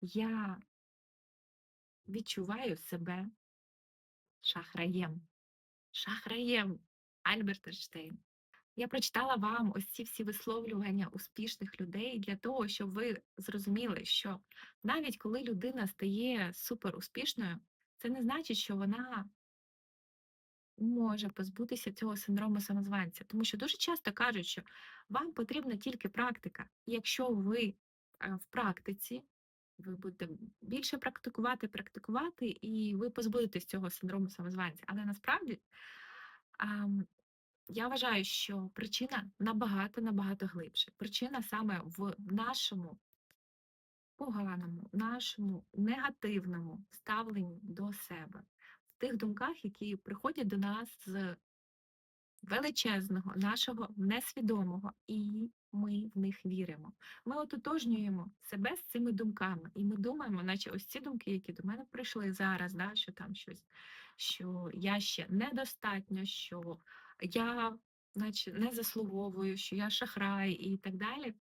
Я відчуваю себе шахраєм. Шахраєм. Альберт Ейнштейн. Я прочитала вам ось ці всі висловлювання успішних людей для того, щоб ви зрозуміли, що навіть коли людина стає суперуспішною, це не значить, що вона може позбутися цього синдрому самозванця. Тому що дуже часто кажуть, що вам потрібна тільки практика. І якщо ви е, в практиці, ви будете більше практикувати, практикувати, і ви позбудетесь цього синдрому самозванця. Але насправді я вважаю, що причина набагато набагато глибше. Причина саме в нашому поганому, нашому негативному ставленні до себе, в тих думках, які приходять до нас з величезного, нашого несвідомого, і ми в них віримо. Ми ототожнюємо себе з цими думками, і ми думаємо, наче ось ці думки, які до мене прийшли зараз, да, що там щось, що я ще недостатньо, що я, наче, не заслуговую, що я шахрай і так далі.